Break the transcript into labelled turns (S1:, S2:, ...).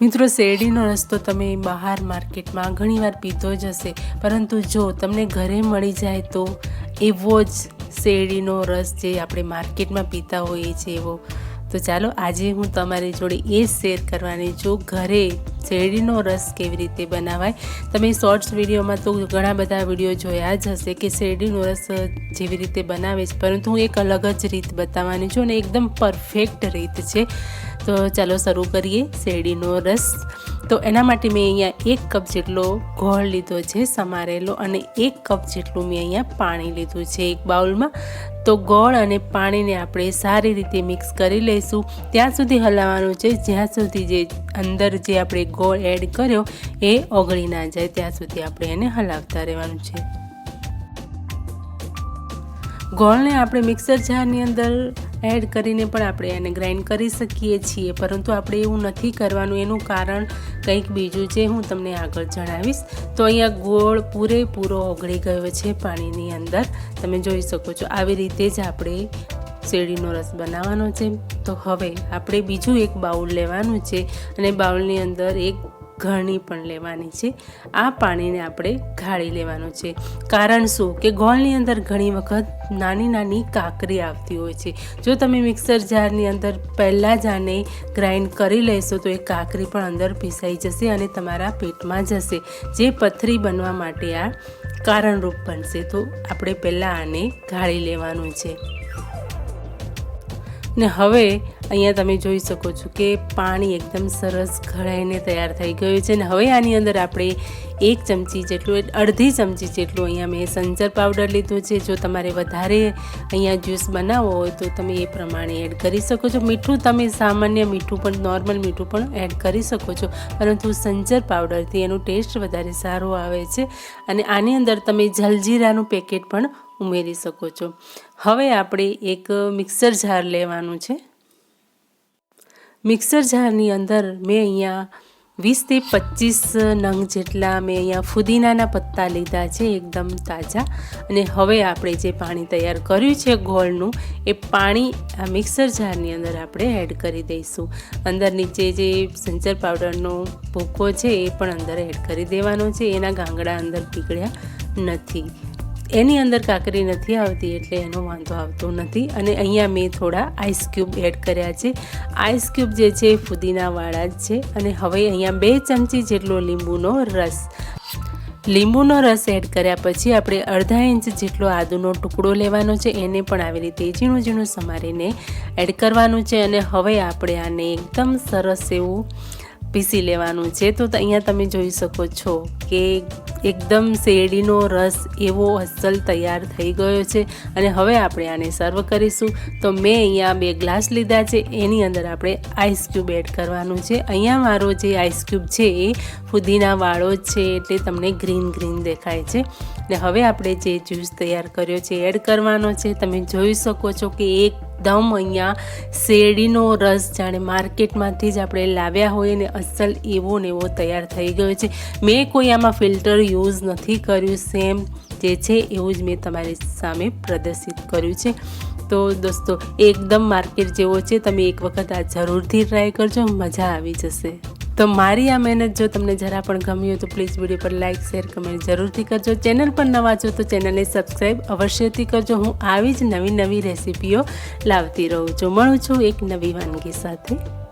S1: મિત્રો, શેરડીનો રસ્તો તમે બહાર માર્કેટમાં ઘણીવાર પીધો જ હશે. પરંતુ જો તમને ઘરે મળી જાય તો એવો જ શેરડીનો રસ જે આપણે માર્કેટમાં પીતા હોઈએ છીએ એવો. તો ચાલો, આજે હું તમારી જોડે એ જ શેર કરવાની છું. ઘરે શેરડીનો રસ કેવી રીતે બનાવાય? તમે શોર્ટ્સ વિડીયોમાં તો ઘણા બધા વીડિયો જોયા જ હશે કે શેરડીનો રસ જેવી રીતે બનાવે છે. પરંતુ હું એક અલગ જ રીત બતાવવાની છું અને એકદમ પરફેક્ટ રીત છે. તો ચાલો શરૂ કરીએ શેરડીનો રસ. તો એના માટે મેં અહીંયા એક કપ જેટલો ગોળ લીધો છે સમારેલો અને એક કપ જેટલું મેં અહીંયા પાણી લીધું છે એક બાઉલમાં. તો ગોળ અને પાણીને આપણે સારી રીતે મિક્સ કરી લઈશું. ત્યાં સુધી હલાવવાનું છે. જ્યાં સુધી જે અંદર જે આપણે ગોળ એડ કર્યો એ ઓગળી ના જાય, ત્યાં સુધી આપણે એને હલાવતા રહેવાનું છે. ગોળને આપણે મિક્સર જારની અંદર એડ કરીને પણ આપણે એને ગ્રાઇન્ડ કરી શકીએ છીએ, પરંતુ આપણે એવું નથી કરવાનું. એનું કારણ કંઈક બીજું છે, હું તમને આગળ જણાવીશ. તો અહીંયા ગોળ પૂરેપૂરો ઓગળી ગયો છે પાણીની અંદર. તમે જોઈ શકો છો, આવી રીતે જ આપણે શેરડીનો રસ બનાવવાનો છે. તો હવે આપણે બીજું એક બાઉલ લેવાનું છે અને બાઉલની અંદર એક ઘણી પણ લેવાની છે. આ પાણીને આપણે ગાળી લેવાનું છે. કારણ શું કે ગોળની અંદર ઘણી વખત નાની નાની કાકરી આવતી હોય છે. જો તમે મિક્સર જારની અંદર પહેલાં જ આને ગ્રાઇન્ડ કરી લેશો તો એ કાકરી પણ અંદર પીસાઈ જશે અને તમારા પેટમાં જશે. જે પથરી બનવા માટે આ કારણરૂપ બનશે તો આપણે પહેલાં આને ગાળી લેવાનું છે. ને હવે અહીંયા તમે જોઈ શકો છો કે પાણી એકદમ સરસ ઘડાઈને તૈયાર થઈ ગયું છે ને હવે આની અંદર આપણે એક ચમચી જેટલું અડધી ચમચી જેટલું અહીંયા મેં સંજર પાવડર લીધું છે. જો તમારે વધારે અહીંયા જ્યુસ બનાવવો હોય તો તમે એ પ્રમાણે એડ કરી શકો છો. મીઠું તમે સામાન્ય મીઠું પણ, નોર્મલ મીઠું પણ એડ કરી શકો છો. પરંતુ સંજર પાવડરથી એનું ટેસ્ટ વધારે સારો આવે છે. અને આની અંદર તમે જલજીરાનું પેકેટ પણ ઉમેરી શકો છો. હવે આપણે એક મિક્સર જાર લેવાનું છે. મિક્સર જારની અંદર મેં અહીંયા વીસથી પચીસ નંગ જેટલા મેં અહીંયા ફુદીનાના પત્તા લીધા છે, એકદમ તાજા. અને હવે આપણે જે પાણી તૈયાર કર્યું છે ગોળનું, એ પાણી આ મિક્સર જારની અંદર આપણે એડ કરી દઈશું. અંદર નીચે જે સંચર પાવડરનો ભૂકો છે, એ પણ અંદર એડ કરી દેવાનો છે. એના ગાંગડા અંદર પીગળ્યા નથી. એની અંદર કાકરી નથી આવતી એટલે એનો વાંધો આવતો નથી. અને અહીંયા મેં થોડા આઈસ ક્યુબ એડ કર્યા છે. આઈસ ક્યુબ જે છે એ ફુદીનાવાળા જ છે. અને હવે અહીંયા બે ચમચી જેટલો લીંબુનો રસ. લીંબુનો રસ એડ કર્યા પછી આપણે અડધા ઇંચ જેટલો આદુનો ટુકડો લેવાનો છે. એને પણ આવી રીતે ઝીણું ઝીણું સમારીને એડ કરવાનું છે. અને હવે આપણે આને એકદમ સરસ એવું પીસી લેવાનું છે. તો અહીંયા તમે જોઈ શકો છો કે એકદમ શેરડીનો રસ એવો અસલ તૈયાર થઈ ગયો છે. અને હવે આપણે આને સર્વ કરીશું. તો મેં અહીંયા બે ગ્લાસ લીધા છે. એની અંદર આપણે આઈસ ક્યુબ એડ કરવાનું છે. અહીંયા મારો જે આઈસ ક્યુબ છે એ ફુદીનાવાળો જ છે. એટલે તમને ગ્રીન ગ્રીન દેખાય છે. ને હવે આપણે જે જ્યુસ તૈયાર કર્યો છે, એડ કરવાનો છે. તમે જોઈ શકો છો કે એક એકદમ અહીંયા શેરડીનો રસ જાણે માર્કેટમાંથી જ આપણે લાવ્યા હોય ને અસલ એવો ને એવો તૈયાર થઈ ગયો છે. મેં કોઈ આમાં ફિલ્ટર યુઝ નથી કર્યું. સેમ જે છે, એવું જ મેં તમારી સામે પ્રદર્શિત કર્યું છે. તો દોસ્તો, એકદમ માર્કેટ જેવો છે. તમે એક વખત આ જરૂરથી ટ્રાય કરજો. મજા આવી જશે. તો મારી આ મહેનત જો તમને જરા પણ ગમી હોય તો પ્લીઝ વીડિયો પર લાઇક શેર કમેન્ટ જરૂરથી કરજો. ચેનલ પર નવા છો તો ચેનલને સબસ્ક્રાઈબ અવશ્યથી કરજો. હું આવી જ નવી નવી રેસીપીઓ લાવતી રહું છું. મળું છું એક નવી વાનગી સાથે.